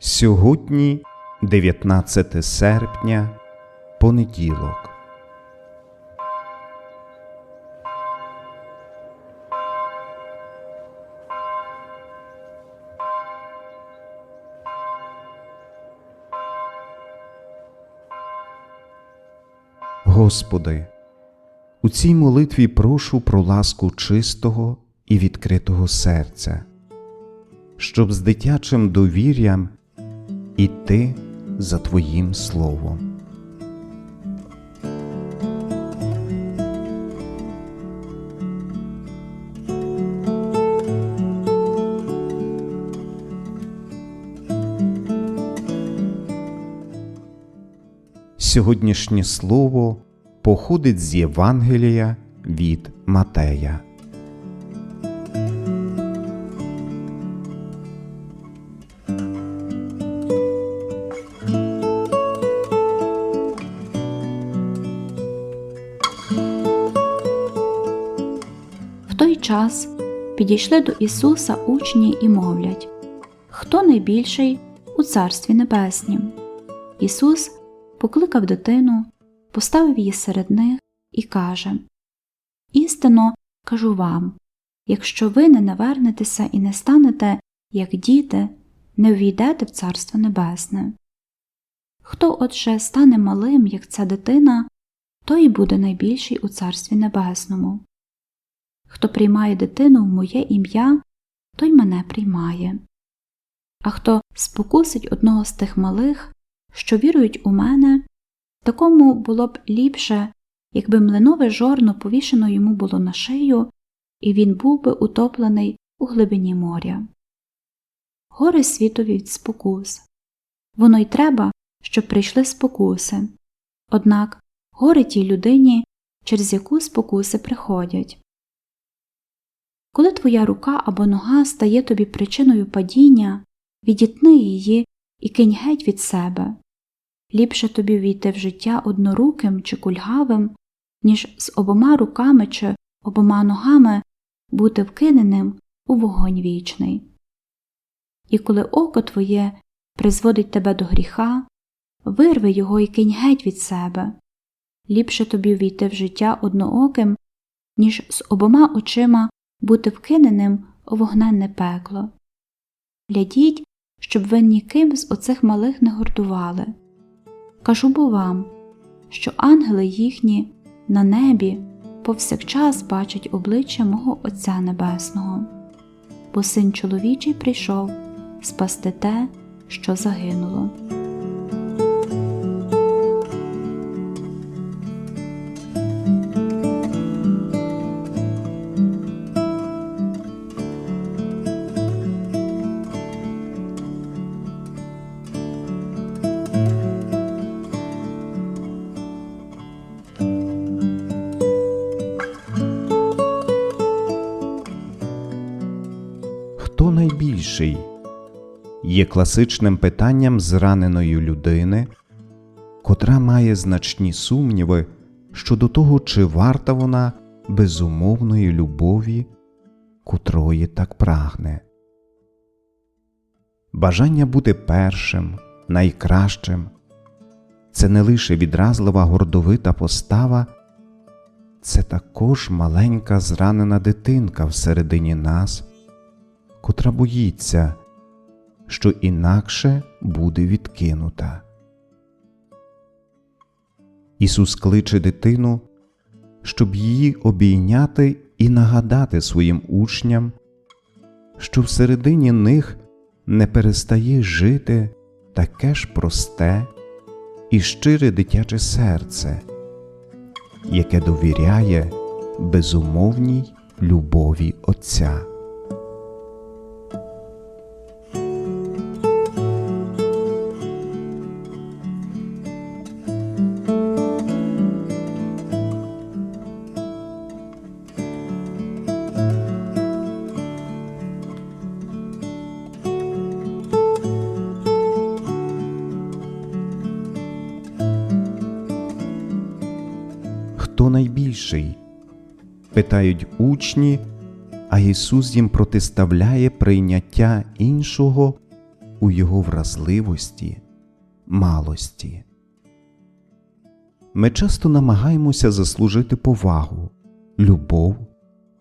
Сьогодні 19 серпня, понеділок. Господи, у цій молитві прошу про ласку чистого і відкритого серця, щоб з дитячим довір'ям іти за Твоїм Словом. Сьогоднішнє слово походить з Євангелія від Матея. Час підійшли до Ісуса учні і мовлять Хто найбільший у Царстві Небеснім? Ісус покликав дитину, поставив її серед них і каже Істинно кажу вам якщо ви не навернетеся і не станете, як діти, не ввійдете в Царство Небесне. Хто отже стане малим, як ця дитина, той і буде найбільший у Царстві Небесному. Хто приймає дитину в моє ім'я, той мене приймає. А хто спокусить одного з тих малих, що вірують у мене, такому було б ліпше, якби млинове жорно повішено йому було на шию, і він був би утоплений у глибині моря. Горе світові від спокус. Воно й треба, щоб прийшли спокуси. Однак горе тій людині, через яку спокуси приходять. Коли твоя рука або нога стає тобі причиною падіння, відітни її і кинь геть від себе. Ліпше тобі війти в життя одноруким чи кульгавим, ніж з обома руками чи обома ногами бути вкиненим у вогонь вічний. І коли око твоє призводить тебе до гріха, вирви його і кинь геть від себе. Ліпше тобі війти в життя однооким, ніж з обома очима бути вкиненим у вогненне пекло. Глядіть, щоб ви ніким з оцих малих не гордували. Кажу бо вам, що ангели їхні на небі повсякчас бачать обличчя мого Отця Небесного, бо син чоловічий прийшов спасти те, що загинуло. Хто найбільший? Є класичним питанням зраненої людини, котра має значні сумніви щодо того, чи варта вона безумовної любові, котрої так прагне. Бажання бути першим, найкращим це не лише відразлива гордовита постава, це також маленька зранена дитинка всередині нас котра боїться, що інакше буде відкинута. Ісус кличе дитину, щоб її обійняти і нагадати своїм учням, що всередині них не перестає жити таке ж просте і щире дитяче серце, яке довіряє безумовній любові Отця. Питають учні, а Ісус їм протиставляє прийняття іншого у його вразливості, малості. Ми часто намагаємося заслужити повагу, любов,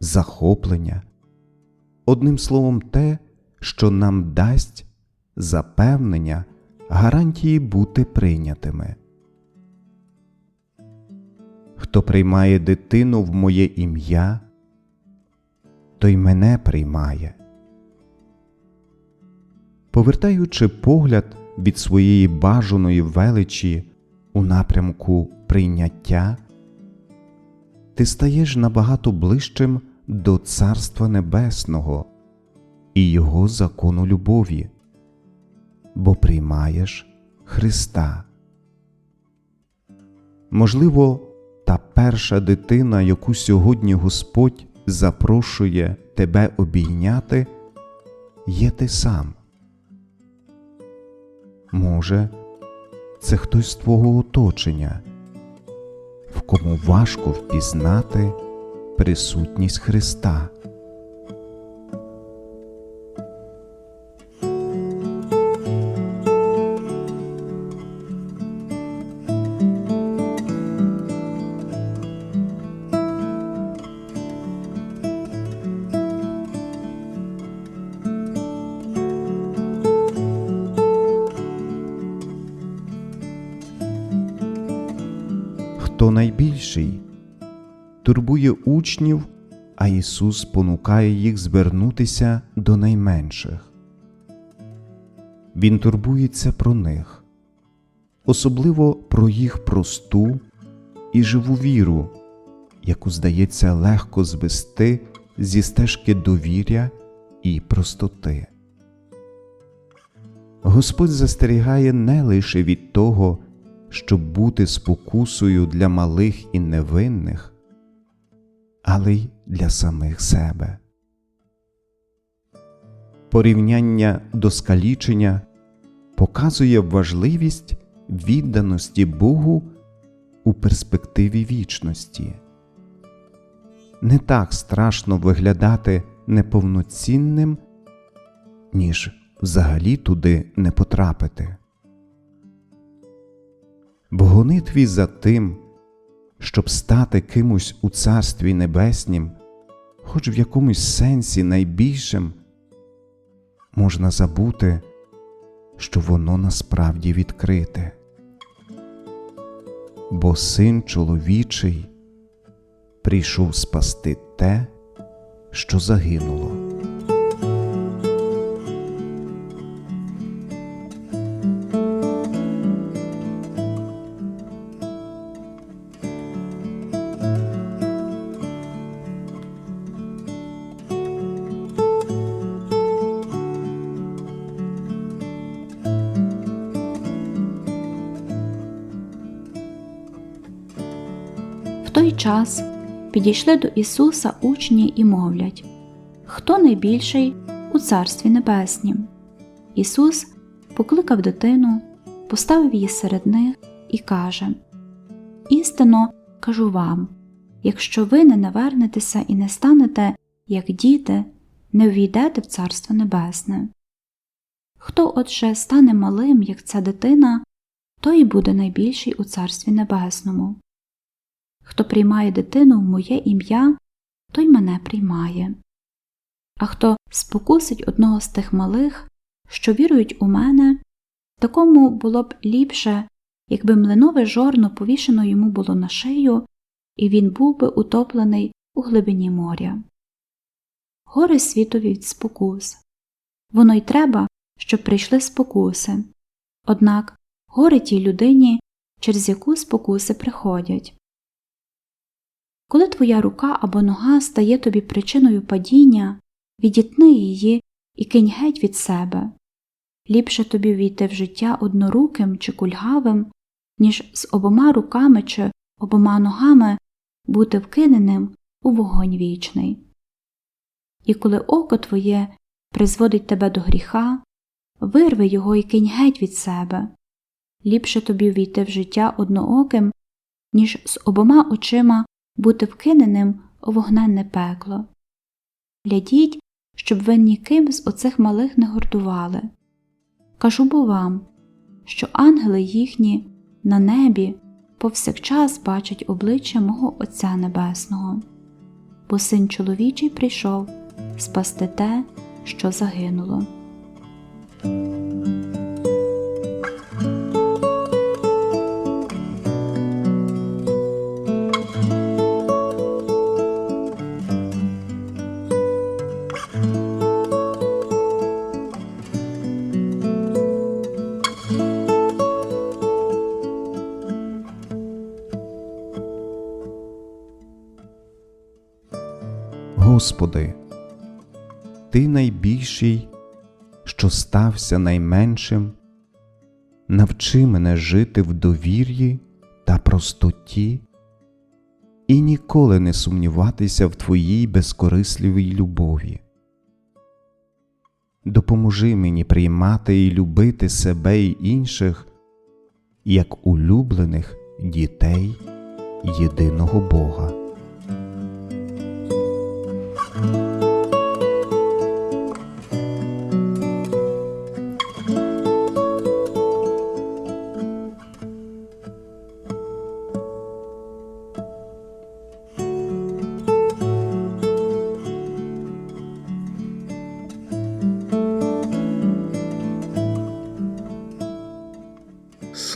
захоплення, одним словом, те, що нам дасть запевнення, гарантії бути прийнятими. Хто приймає дитину в моє ім'я, той мене приймає. Повертаючи погляд від своєї бажаної величі у напрямку прийняття, ти стаєш набагато ближчим до Царства Небесного і Його закону любові, бо приймаєш Христа. Можливо, та перша дитина, яку сьогодні Господь запрошує тебе обійняти, є ти сам. Може, це хтось з твого оточення, в кому важко впізнати присутність Христа. Хто найбільший турбує учнів, а Ісус спонукає їх звернутися до найменших. Він турбується про них, особливо про їх просту і живу віру, яку здається легко звести зі стежки довір'я і простоти. Господь застерігає не лише від того, щоб бути спокусою для малих і невинних, але й для самих себе. Порівняння до скалічення показує важливість відданості Богу у перспективі вічності. Не так страшно виглядати неповноцінним, ніж взагалі туди не потрапити. В гонитві за тим, щоб стати кимось у Царстві Небеснім, хоч в якомусь сенсі найбільшим, можна забути, що воно насправді відкрите. Бо син чоловічий прийшов спасти те, що загинуло. Той час підійшли до Ісуса учні і мовлять Хто найбільший у Царстві Небеснім? Ісус покликав дитину, поставив її серед них і каже Істинно кажу вам, якщо ви не навернетеся і не станете, як діти, не ввійдете в Царство Небесне. Хто отже стане малим, як ця дитина, той і буде найбільший у Царстві Небесному. Хто приймає дитину в моє ім'я, той мене приймає. А хто спокусить одного з тих малих, що вірують у мене, такому було б ліпше, якби млинове жорно повішено йому було на шию, і він був би утоплений у глибині моря. Горе світові від спокус. Воно й треба, щоб прийшли спокуси. Однак горе тій людині, через яку спокуси приходять. Коли твоя рука або нога стає тобі причиною падіння, відітни її і кинь геть від себе. Ліпше тобі війти в життя одноруким чи кульгавим, ніж з обома руками чи обома ногами бути вкиненим у вогонь вічний. І коли око твоє призводить тебе до гріха, вирви його і кинь геть від себе. Ліпше тобі війти в життя однооким, ніж з обома очима бути вкиненим у вогненне пекло. Глядіть, щоб ви ніким з оцих малих не гордували. Кажу бо вам, що ангели їхні на небі повсякчас бачать обличчя мого Отця Небесного, бо син чоловічий прийшов спасти те, що загинуло. Господи, Ти найбільший, що стався найменшим, навчи мене жити в довір'ї та простоті і ніколи не сумніватися в Твоїй безкорисливій любові. Допоможи мені приймати і любити себе і інших як улюблених дітей єдиного Бога.